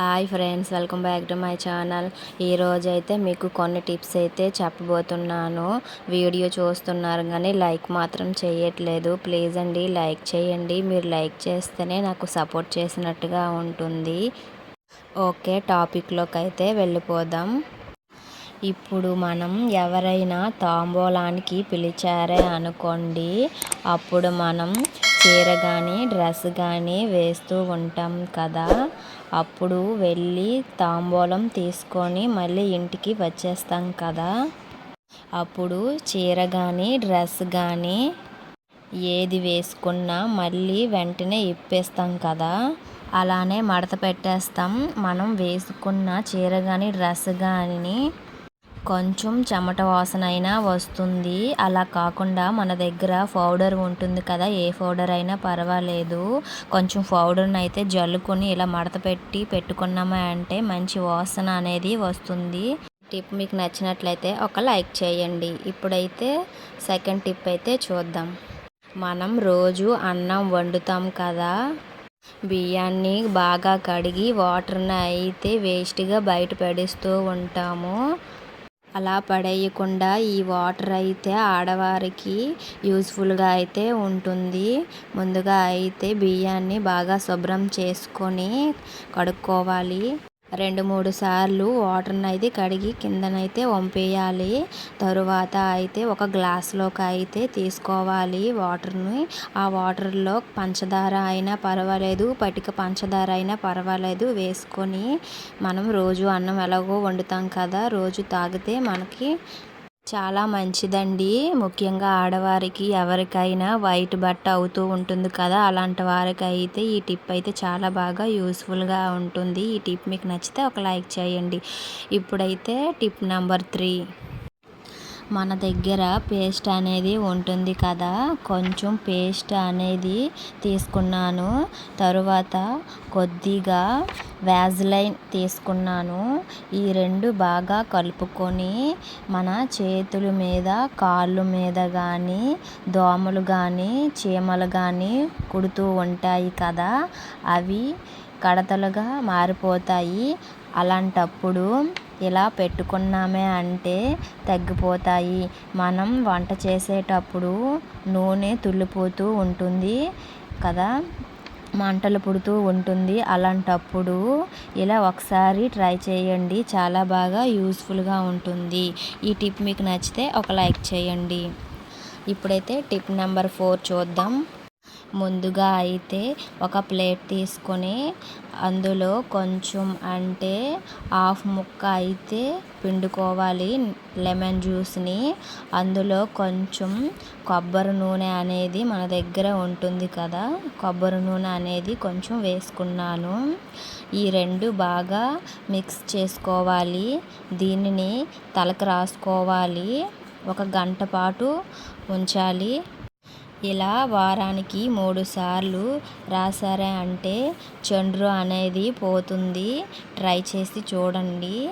Hi friends welcome back to my channel ఈరోజు అయితే మీకు కొన్ని టిప్స్ అయితే చెప్పబోతున్నాను. వీడియో చూస్తున్నారు కానీ లైక్ మాత్రం చేయట్లేదు. ప్లీజ్ అండి లైక్ చేయండి. మీరు లైక్ చేస్తేనే నాకు సపోర్ట్ చేసినట్టుగా ఉంటుంది. ఓకే టాపిక్లోకి అయితే వెళ్ళిపోదాం. ఇప్పుడు మనం ఎవరైనా తాంబూలానికి పిలిచారే అనుకోండి. అప్పుడు మనం చీర కానీ డ్రెస్ కానీ వేస్తూ ఉంటాం కదా. అప్పుడు వెళ్ళి తాంబూలం తీసుకొని మళ్ళీ ఇంటికి వచ్చేస్తాం కదా. అప్పుడు చీర కానీ డ్రెస్ కానీ ఏది వేసుకున్నా మళ్ళీ వెంటనే ఇప్పేస్తాం కదా. అలానే మడత పెట్టేస్తాం. మనం వేసుకున్న చీర కానీ డ్రెస్ కానీ కొంచెం చెమట వాసన అయినా వస్తుంది. అలా కాకుండా మన దగ్గర పౌడర్ ఉంటుంది కదా ఏ పౌడర్ అయినా పర్వాలేదు. కొంచెం పౌడర్ని అయితే జల్లుకొని ఇలా మడత పెట్టి పెట్టుకున్నామా అంటే మంచి వాసన అనేది వస్తుంది. టిప్ మీకు నచ్చినట్లయితే ఒక లైక్ చేయండి. ఇప్పుడైతే సెకండ్ టిప్ అయితే చూద్దాం. మనం రోజు అన్నం వండుతాం కదా. బియ్యాన్ని బాగా కడిగి వాటర్ని అయితే వేస్ట్గా బయట పడేస్తూ ఉంటాము. అలా పడేయకుండా ఈ వాటర్ అయితే ఆడవారికి యూస్ఫుల్గా అయితే ఉంటుంది. ముందుగా అయితే బియ్యాన్ని బాగా శుభ్రం చేసుకొని కడుక్కోవాలి. రెండు మూడు సార్లు వాటర్ని అయితే కడిగి కిందనైతే వంపేయాలి. తరువాత అయితే ఒక గ్లాస్లోకి అయితే తీసుకోవాలి వాటర్ని. ఆ వాటర్లో పంచదార అయినా పర్వాలేదు పటిక పంచదార అయినా పర్వాలేదు. వేసుకొని మనం రోజు అన్నం ఎలాగో వండుతాం కదా రోజు తాగితే మనకి చాలా మంచిదండి. ముఖ్యంగా ఆడవారికి ఎవరికైనా వైట్ బట్ట అవుతూ ఉంటుంది కదా అలాంటి వారికి అయితే ఈ టిప్ అయితే చాలా బాగా యూస్ఫుల్గా ఉంటుంది. ఈ టిప్ మీకు నచ్చితే ఒక లైక్ చేయండి. ఇప్పుడైతే టిప్ నెంబర్ త్రీ. మన దగ్గర పేస్ట్ అనేది ఉంటుంది కదా. కొంచెం పేస్ట్ అనేది తీసుకున్నాను. తరువాత కొద్దిగా వ్యాజ్లైన్ తీసుకున్నాను. ఈ రెండు బాగా కలుపుకొని మన చేతుల మీద కాళ్ళు మీద కానీ దోమలు కానీ చీమలు కానీ కుడుతూ ఉంటాయి కదా. అవి కడతలుగా మారిపోతాయి. అలాంటప్పుడు ఇలా పెట్టుకున్నామే అంటే తగ్గిపోతాయి. మనం వంట చేసేటప్పుడు నూనె తుళ్ళిపోతూ ఉంటుంది కదా. మంటలు పుడుతూ ఉంటుంది. అలాంటప్పుడు ఇలా ఒకసారి ట్రై చేయండి. చాలా బాగా యూస్ఫుల్గా ఉంటుంది. ఈ టిప్ మీకు నచ్చితే ఒక లైక్ చేయండి. ఇప్పుడైతే టిప్ నెంబర్ ఫోర్ చూద్దాం. ముందుగా అయితే ఒక ప్లేట్ తీసుకొని అందులో కొంచెం అంటే హాఫ్ ముక్క అయితే పిండుకోవాలి లెమన్ జ్యూస్ని. అందులో కొంచెం కొబ్బరి నూనె అనేది మన దగ్గర ఉంటుంది కదా కొబ్బరి నూనె అనేది కొంచెం వేసుకున్నాను. ఈ రెండు బాగా మిక్స్ చేసుకోవాలి. దీనిని తలకు రాసుకోవాలి. ఒక గంట పాటు ఉంచాలి. ఇలా వారానికి మూడు సార్లు అంటే చండ్రు అనేది పోతుంది. ట్రై చేసి చూడండి.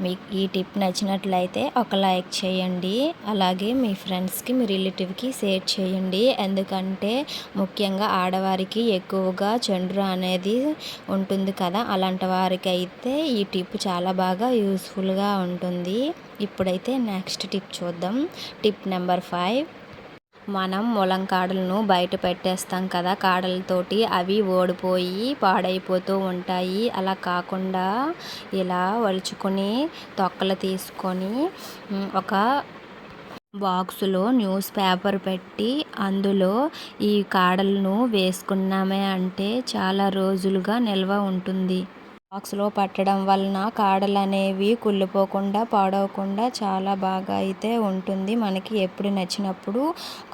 మీకు ఈ టిప్ నచ్చినట్లయితే ఒక లైక్ చేయండి. అలాగే మీ ఫ్రెండ్స్కి మీ రిలేటివ్కి షేర్ చేయండి. ఎందుకంటే ముఖ్యంగా ఆడవారికి ఎక్కువగా చండ్రు అనేది ఉంటుంది కదా. అలాంటి వారికి అయితే ఈ టిప్ చాలా బాగా యూస్ఫుల్గా ఉంటుంది. ఇప్పుడైతే నెక్స్ట్ టిప్ చూద్దాం. Tip number five. మనం ములం కాడలను బయట పెట్టేస్తాం కదా కాడలతోటి అవి ఓడిపోయి పాడైపోతూ ఉంటాయి. అలా కాకుండా ఇలా వలుచుకొని తొక్కలు తీసుకొని ఒక బాక్సులో న్యూస్ పేపర్ పెట్టి అందులో ఈ కాడలను వేసుకున్నామే అంటే చాలా రోజులుగా నిల్వ ఉంటుంది. బాక్స్లో పట్టడం వలన కాడలు అనేవి కుళ్ళిపోకుండా పాడవకుండా చాలా బాగా అయితే ఉంటుంది. మనకి ఎప్పుడు నచ్చినప్పుడు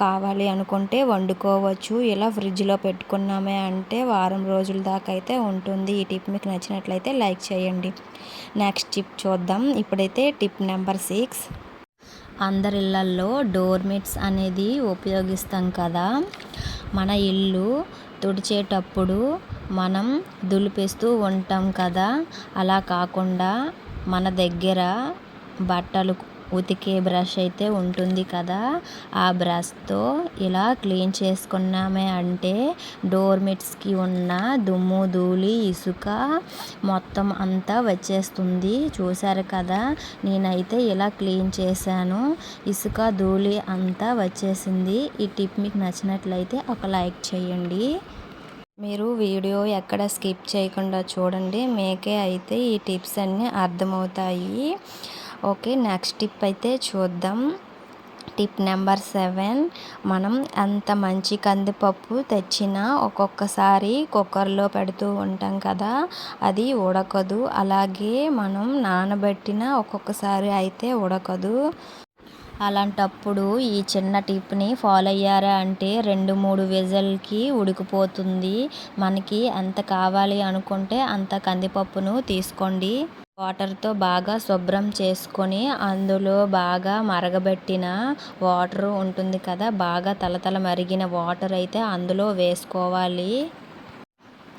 కావాలి అనుకుంటే వండుకోవచ్చు. ఇలా ఫ్రిడ్జ్లో పెట్టుకున్నామే అంటే వారం రోజుల దాకా అయితే ఉంటుంది. ఈ టిప్ మీకు నచ్చినట్లయితే లైక్ చేయండి. నెక్స్ట్ టిప్ చూద్దాం. ఇప్పుడైతే టిప్ నెంబర్ సిక్స్. అందరి ఇళ్ళల్లో డోర్మెట్స్ అనేది ఉపయోగిస్తాం కదా. మన ఇల్లు తుడిచేటప్పుడు మనం దులిపేస్తూ ఉంటాం కదా. అలా కాకుండా మన దగ్గర బట్టలు ఉతికే బ్రష్ అయితే ఉంటుంది కదా. ఆ బ్రష్తో ఇలా క్లీన్ చేసుకున్నామే అంటే డోర్మెట్స్కి ఉన్న దుమ్ము ధూళి ఇసుక మొత్తం అంతా వచ్చేస్తుంది. చూసారు కదా? నేనైతే ఇలా క్లీన్ చేశాను. ఇసుక ధూళి అంతా వచ్చేసింది. ఈ టిప్ మీకు నచ్చినట్లయితే ఒక లైక్ చేయండి. మీరు వీడియో ఎక్కడ స్కిప్ చేయకుండా చూడండి. మీకే అయితే ఈ టిప్స్ అన్నీ అర్థమవుతాయి. ఓకే నెక్స్ట్ టిప్ అయితే చూద్దాం. Tip number seven. మనం ఎంత మంచి కందిపప్పు తెచ్చినా ఒక్కొక్కసారి కుక్కర్లో పెడుతూ ఉంటాం కదా అది ఉడకదు. అలాగే మనం నానబెట్టిన ఒక్కొక్కసారి అయితే ఉడకదు. అలాంటప్పుడు ఈ చిన్న టిప్ని ఫాలో అయ్యారా అంటే రెండు మూడు విజల్కి ఉడికిపోతుంది. మనకి ఎంత కావాలి అనుకుంటే అంత కందిపప్పును తీసుకోండి. వాటర్తో బాగా శుభ్రం చేసుకొని అందులో బాగా మరగబెట్టిన వాటర్ ఉంటుంది కదా బాగా తలతల మరిగిన వాటర్ అయితే అందులో వేసుకోవాలి.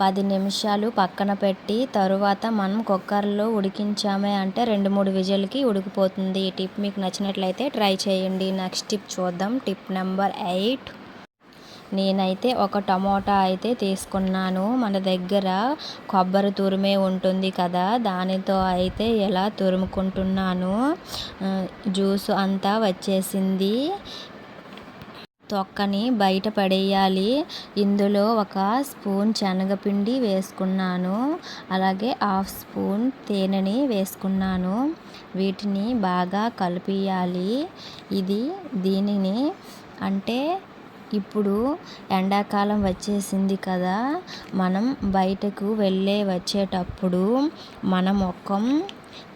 పది నిమిషాలు పక్కన పెట్టి తరువాత మనం కుక్కర్లో ఉడికించామే అంటే రెండు మూడు విజిల్కి ఉడికిపోతుంది ఈ టిప్. మీకు నచ్చినట్లయితే ట్రై చేయండి. నెక్స్ట్ టిప్ చూద్దాం. Tip number eight. నేనైతే ఒక టమోటా అయితే తీసుకున్నాను. మన దగ్గర కొబ్బరి తురిమే ఉంటుంది కదా దానితో అయితే ఎలా తురుముకుంటున్నాను? జ్యూస్ అంతా వచ్చేసింది. తొక్కని బయట పడేయాలి. ఇందులో ఒక స్పూన్ శనగపిండి వేసుకున్నాను. అలాగే హాఫ్ స్పూన్ తేనెని వేసుకున్నాను. వీటిని బాగా కలిపియాలి. ఇది దీనిని అంటే ఇప్పుడు ఎండాకాలం వచ్చేసింది కదా మనం బయటకు వెళ్ళే వచ్చేటప్పుడు మన ముఖం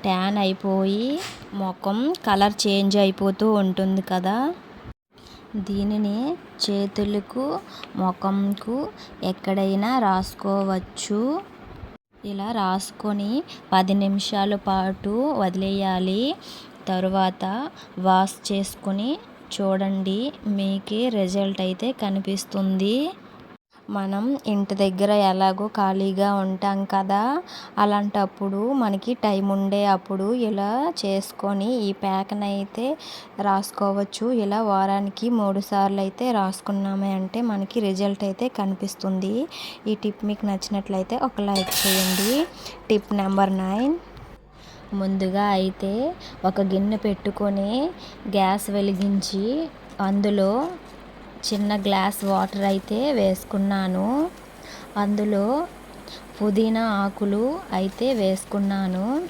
ట్యాన్ అయిపోయి ముఖం కలర్ చేంజ్ అయిపోతూ ఉంటుంది కదా. దీనిని చేతులకు ముఖంకు ఎక్కడైనా రాసుకోవచ్చు. ఇలా రాసుకొని పది నిమిషాల పాటు వదిలేయాలి. తరువాత వాష్ చేసుకొని చూడండి మీకే రిజల్ట్ అయితే కనిపిస్తుంది. మనం ఇంటి దగ్గర ఎలాగో ఖాళీగా ఉంటాం కదా అలాంటప్పుడు మనకి టైం ఉండే అప్పుడు ఇలా చేసుకొని ఈ ప్యాక్ని అయితే రాసుకోవచ్చు. ఇలా వారానికి మూడు సార్లు అయితే రాసుకున్నామే అంటే మనకి రిజల్ట్ అయితే కనిపిస్తుంది. ఈ టిప్ మీకు నచ్చినట్లయితే ఒక లైక్ చేయండి. Tip number nine. ముందుగా అయితే ఒక గిన్నె పెట్టుకొని గ్యాస్ వెలిగించి అందులో చిన్న గ్లాస్ వాటర్ అయితే వేసుకున్నాను. అందులో పుదీనా ఆకులు అయితే వేసుకున్నాను.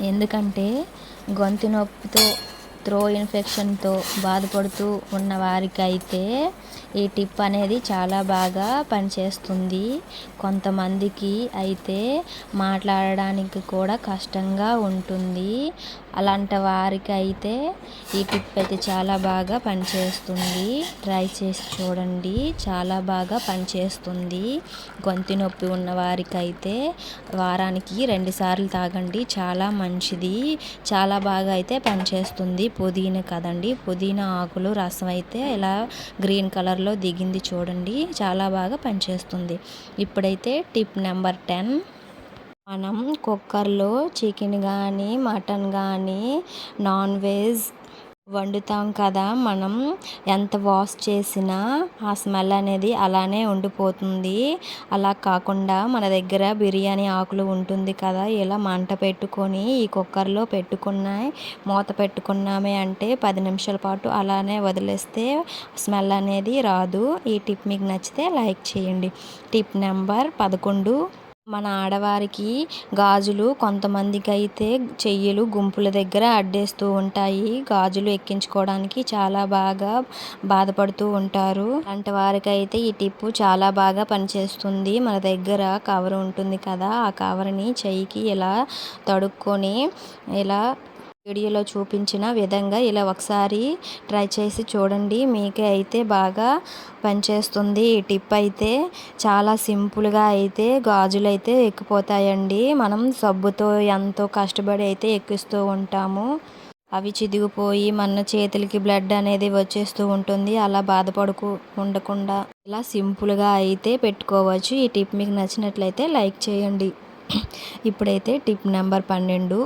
ఎందుకంటే గొంతు నొప్పితో త్రో ఇన్ఫెక్షన్తో బాధపడుతూ ఉన్న వారికైతే ఈ టిప్ అనేది చాలా బాగా పనిచేస్తుంది. కొంతమందికి అయితే మాట్లాడడానికి కూడా కష్టంగా ఉంటుంది. అలాంటి వారికి అయితే ఈ టిప్ అయితే చాలా బాగా పనిచేస్తుంది. ట్రై చేసి చూడండి. చాలా బాగా పనిచేస్తుంది. గొంతు నొప్పి ఉన్న వారికైతే వారానికి రెండుసార్లు తాగండి. చాలా మంచిది. చాలా బాగా అయితే పనిచేస్తుంది. పుదీనా కదండి. పుదీనా ఆకులు రసం అయితే ఇలా గ్రీన్ కలర్లో దిగింది చూడండి. చాలా బాగా పనిచేస్తుంది. ఇప్పుడైతే టిప్ నెంబర్ టెన్. మనం కుక్కర్లో చికెన్ కానీ మటన్ కానీ నాన్ వెజ్ వండుతాం కదా మనం ఎంత వాష్ చేసినా ఆ స్మెల్ అనేది అలానే ఉండిపోతుంది. అలా కాకుండా మన దగ్గర బిర్యానీ ఆకులు ఉంటుంది కదా ఇలా మంట పెట్టుకొని ఈ కుక్కర్లో పెట్టుకున్నాయి మూత పెట్టుకున్నామే అంటే పది నిమిషాల పాటు అలానే వదిలేస్తే స్మెల్ అనేది రాదు. ఈ టిప్ మీకు నచ్చితే లైక్ చేయండి. టిప్ నెంబర్ పదకొండు మన ఆడవారికి గాజులు కొంతమందికి అయితే చెయ్యలు గుంపుల దగ్గర అడ్డేస్తూ ఉంటాయి. గాజులు ఎక్కించుకోవడానికి చాలా బాగా బాధపడుతూ ఉంటారు. అలాంటి వారికి అయితే ఈ టిప్పు చాలా బాగా పనిచేస్తుంది. మన దగ్గర కవర్ ఉంటుంది కదా ఆ కవర్ని చెయ్యికి ఇలా తడుక్కొని ఇలా వీడియోలో చూపించిన విధంగా ఇలా ఒకసారి ట్రై చేసి చూడండి. మీకే అయితే బాగా పనిచేస్తుంది. ఈ టిప్ అయితే చాలా సింపుల్గా అయితే గాజులు అయితే ఎక్కిపోతాయండి. మనం సబ్బుతో ఎంతో కష్టపడి అయితే ఎక్కిస్తూ ఉంటాము. అవి చిదిగిపోయి మన చేతులకి బ్లడ్ అనేది వచ్చేస్తూ ఉంటుంది. అలా బాధపడుకు ఉండకుండా ఇలా సింపుల్గా అయితే పెట్టుకోవచ్చు. ఈ టిప్ మీకు నచ్చినట్లయితే లైక్ చేయండి. ఇప్పుడైతే టిప్ నెంబర్ పన్నెండు.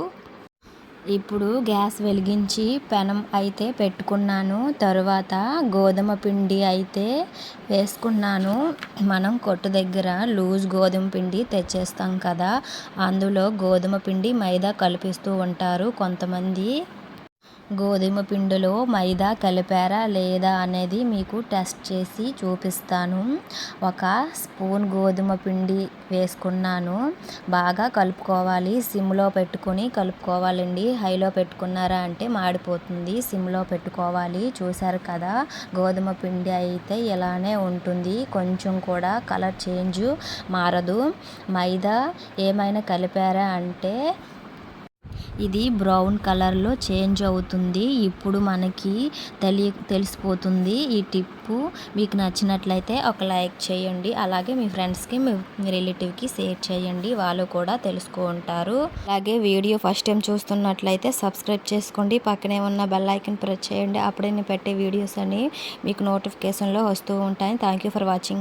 ఇప్పుడు గ్యాస్ వెలిగించి పెనం అయితే పెట్టుకున్నాను. తరువాత గోధుమ పిండి అయితే వేసుకున్నాను. మనం కొట్టు దగ్గర లూజ్ గోధుమ పిండి తెచ్చేస్తాం కదా అందులో గోధుమ పిండి మైదా కలిపిస్తూ ఉంటారు. కొంతమంది గోధుమ పిండిలో మైదా కలిపారా లేదా అనేది మీకు టెస్ట్ చేసి చూపిస్తాను. ఒక స్పూన్ గోధుమ పిండి వేసుకున్నాను. బాగా కలుపుకోవాలి. సిమ్లో పెట్టుకొని కలుపుకోవాలండి. హైలో పెట్టుకున్నారా అంటే మాడిపోతుంది. సిమ్లో పెట్టుకోవాలి. చూసారు కదా? గోధుమ పిండి అయితే ఇలానే ఉంటుంది. కొంచెం కూడా కలర్ చేంజ్ మారదు. మైదా ఏమైనా కలిపారా అంటే ఇది బ్రౌన్ కలర్లో చేంజ్ అవుతుంది. ఇప్పుడు మనకి తెలియ తెలిసిపోతుంది ఈ టిప్పు. మీకు నచ్చినట్లయితే ఒక లైక్ చేయండి. అలాగే మీ ఫ్రెండ్స్కి మీ రిలేటివ్కి షేర్ చేయండి. వాళ్ళు కూడా తెలుసుకుంటారు అలాగే వీడియో ఫస్ట్ టైం చూస్తున్నట్లయితే సబ్స్క్రైబ్ చేసుకోండి. పక్కనే ఉన్న బెల్ ఐకన్ ప్రెస్ చేయండి. అప్పుడే నేను పెట్టే వీడియోస్ అని మీకు నోటిఫికేషన్లో వస్తూ ఉంటాయి. Thank you for watching.